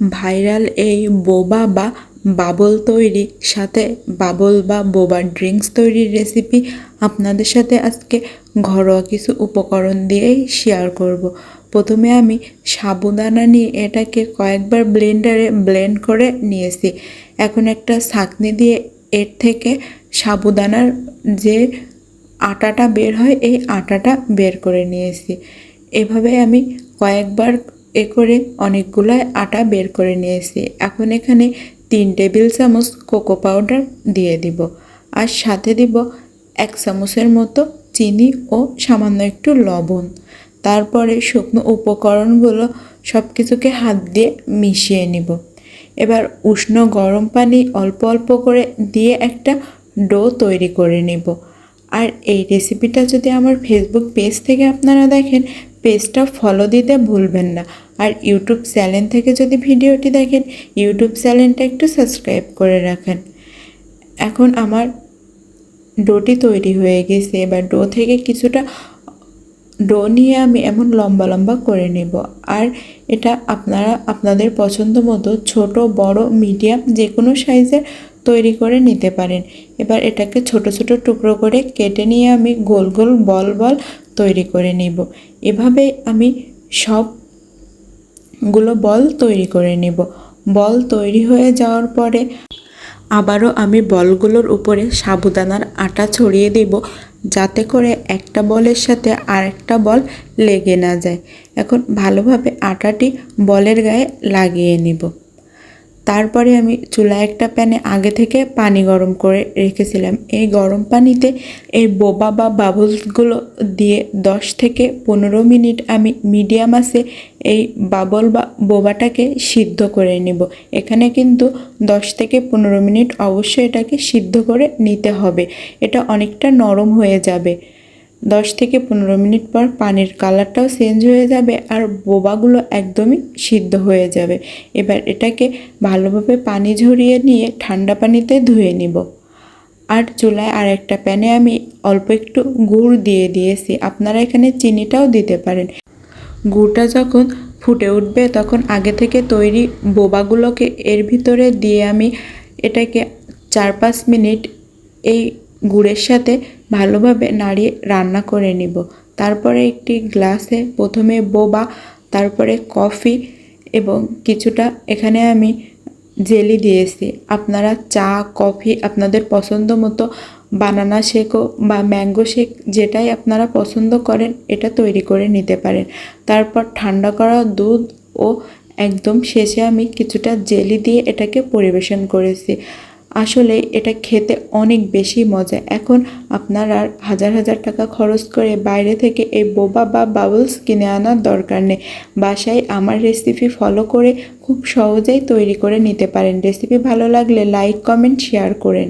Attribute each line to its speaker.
Speaker 1: Viral এই বোবা বা বাবল তৈরি সাথে বাবল বা বোবা ড্রিঙ্কস তৈরির রেসিপি আপনাদের সাথে আজকে ঘরোয়া কিছু উপকরণ দিয়েই শেয়ার করব। প্রথমে আমি সাবুদানা নিয়ে এটাকে কয়েকবার ব্লেন্ডারে ব্লেন্ড করে নিয়েছি এখন একটা ছাঁকনি দিয়ে এর থেকে সাবুদানার যে আটাটা বের হয়, এই আটাটা বের করে নিয়েছি এভাবে আমি কয়েকবার এ করে অনেকগুলো আটা বের করে নিয়েছি। এখন এখানে তিন টেবিল চামচ কোকো পাউডার দিয়ে দিব আর সাথে দিব এক চামচের মতো চিনি ও সামান্য একটু লবণ। তারপরে শুকনো উপকরণগুলো সব কিছুকে হাত দিয়ে মিশিয়ে নিব। এবার উষ্ণ গরম পানি অল্প অল্প করে দিয়ে একটা ডো তৈরি করে নেব। আর এই রেসিপিটা যদি আমার ফেসবুক পেজ থেকে আপনারা দেখেন পেজটা ফলো দিতে ভুলবেন না। আর ইউটিউব চ্যানেল থেকে যদি ভিডিওটি দেখেন ইউটিউব চ্যানেলটা একটু সাবস্ক্রাইব করে রাখেন। এখন আমার ডোটি তৈরি হয়ে গেছে। এবার ডো থেকে কিছুটা ডো নিয়ে আমি এমন লম্বা লম্বা করে নেব। আর এটা আপনারা আপনাদের পছন্দ মতো ছোট, বড় মিডিয়াম যে কোনো সাইজের তৈরি করে নিতে পারেন। এবার এটাকে ছোট ছোট টুকরো করে কেটে নিয়ে আমি গোল গোল, বল বল তৈরি করে নেব। এভাবে আমি সবগুলো বল তৈরি করে নেব। বল তৈরি হয়ে যাওয়ার পরে আবারও আমি বলগুলোর উপরে সাবুদানার আটা ছড়িয়ে দেব, যাতে করে একটা বলের সাথে আরেকটা বল লেগে না যায়। এখন ভালোভাবে আটাটি বলের গায়ে লাগিয়ে নেব। তারপরে আমি চুলা একটা প্যানে আগে থেকে পানি গরম করে রেখেছিলাম। এই গরম পানিতে এই বোবা বা বাবলসগুলো দিয়ে দশ থেকে পনেরো মিনিট আমি মিডিয়াম আছে এই বাবল বা বোবাটাকে সিদ্ধ করে নেব। এখানে কিন্তু দশ থেকে পনেরো মিনিট অবশ্যই এটাকে সিদ্ধ করে নিতে হবে। এটা অনেকটা নরম হয়ে যাবে। দশ থেকে পনেরো মিনিট পর পানির কালারটাও চেঞ্জ হয়ে যাবে আর বোবাগুলো একদমই সিদ্ধ হয়ে যাবে। এবার এটাকে ভালোভাবে পানি ঝরিয়ে নিয়ে ঠান্ডা পানিতে ধুয়ে নিব। আর চুলায় আর একটা প্যানে আমি অল্প একটু গুড় দিয়ে দিয়েছি। আপনারা এখানে চিনিটাও দিতে পারেন। গুড়টা যখন ফুটে উঠবে তখন আগে থেকে তৈরি বোবাগুলোকে এর ভিতরে দিয়ে আমি এটাকে চার পাঁচ মিনিট এই গুড়ের সাথে ভালোভাবে নাড়িয়ে রান্না করে নিব। তারপরে একটি গ্লাসে প্রথমে বোবা, তারপরে কফি এবং কিছুটা এখানে আমি জেলি দিয়েছি। আপনারা চা, কফি আপনাদের পছন্দ মতো বানানা শেকও বা ম্যাঙ্গো শেক যেটাই আপনারা পছন্দ করেন এটা তৈরি করে নিতে পারেন। তারপর ঠান্ডা করা দুধ ও একদম শেষে আমি কিছুটা জেলি দিয়ে এটাকে পরিবেশন করেছি। আসলে এটা খেতে অনেক বেশি মজা। এখন আপনার আর হাজার হাজার টাকা খরচ করে বাইরে থেকে এই বোবা বা বাবলস কিনে আনার দরকার নেই। বাসায় আমার রেসিপি ফলো করে খুব সহজেই তৈরি করে নিতে পারেন। রেসিপি ভালো লাগলে লাইক কমেন্ট শেয়ার করেন।